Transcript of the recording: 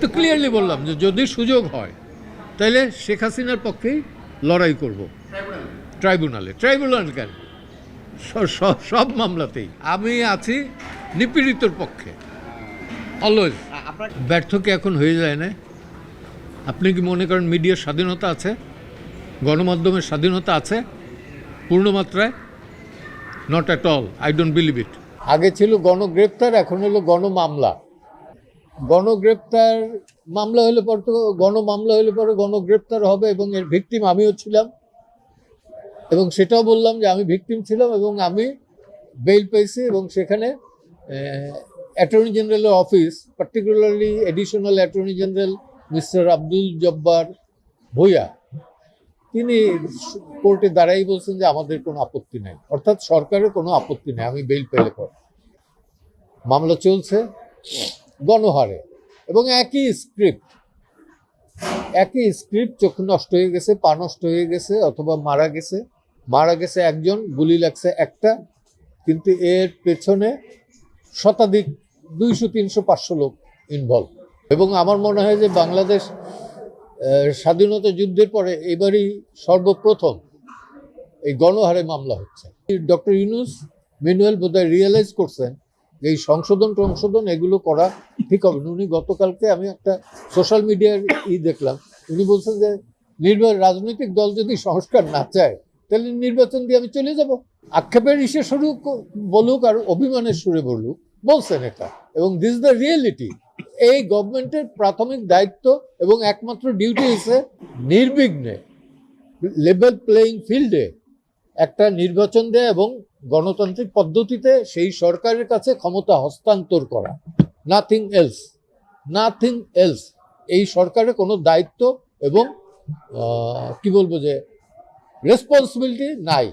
তো ক্লিয়ারলি বললাম যে যদি সুযোগ হয় তাহলে শেখ হাসিনার পক্ষেই লড়াই করব। ট্রাইব্যুনালে ট্রাইব্যুনাল কেন? সব মামলাতেই। আমি আছি নিপীড়িতর পক্ষে। অলওয়েজ ব্যর্থ কি এখন হয়ে যায় না? আপনি কি মনে করেন মিডিয়ার স্বাধীনতা আছে? গণমাধ্যমের স্বাধীনতা আছে? পূর্ণমাত্রায়? Not at all I don't believe it আগে ছিল গণগ্রেপ্তার এখন হলো গণমামলা। গণগ্রেপ্তার মামলা হলে পর তো গণমামলা হলে পরে গণগ্রেপ্তার হবে এবং এর ভিকটিম আমিও ছিলাম। এবং সেটাও বললাম যে আমি ভিকটিম ছিলাম এবং আমি বেল পেয়েছি এবং সেখানে অ্যাটর্নি জেনারেলের office, particularly additional attorney general mister Abdul Jabbar Bhuiyan, তিনি কোর্টে দাঁড়াই বলছেন যে আমাদের কোনো আপত্তি নাই। অর্থাৎ সরকারের কোনো আপত্তি নেই। আমি বেল পেলে পর। মামলা চলছে। গণহারে। এবং একই স্ক্রিপ্ট একই স্ক্রিপ্ট চোখ নষ্ট হয়ে গেছে, পা নষ্ট হয়ে গেছে, অথবা মারা গেছে। মারা গেছে একজন, গুলি লাগছে একটা, কিন্তু এর পেছনে শতাধিক, দুইশো, তিনশো, পাঁচশো লোক ইনভলভ এবং আমার মনে হয় যে বাংলাদেশ স্বাধীনতা যুদ্ধের পরে এবারই সর্বপ্রথম এই গণহারে মামলা হচ্ছে। ডক্টর ইউনুস ম্যানুয়াল বোধহয় রিয়েলাইজ করছেন যে এই সংশোধন টংশোধন এগুলো করা ঠিক হবে। উনি গতকালকে আমি একটা সোশ্যাল মিডিয়ার ই দেখলাম। উনি বলছেন যে নির্বাচন রাজনৈতিক দল যদি সংস্কার না চায়, তাহলে নির্বাচন দিয়ে আমি চলে যাব। আক্ষেপের ইসে শুরু বলুক আর অভিমানের সুরে বলুক, বলছেন এটা। এবং দিস দ্য রিয়েলিটি এই গভর্নমেন্টের প্রাথমিক দায়িত্ব এবং একমাত্র ডিউটি হিসেবে নির্বিঘ্নে লেভেল প্লেয়িং ফিল্ডে একটা নির্বাচন দেয় এবং গণতান্ত্রিক পদ্ধতিতে সেই সরকারের কাছে ক্ষমতা হস্তান্তর করা। নাথিং এলস নাথিং এলস এই সরকারের কোনো দায়িত্ব এবং কি বলব যে রেসপন্সিবিলিটি নাই।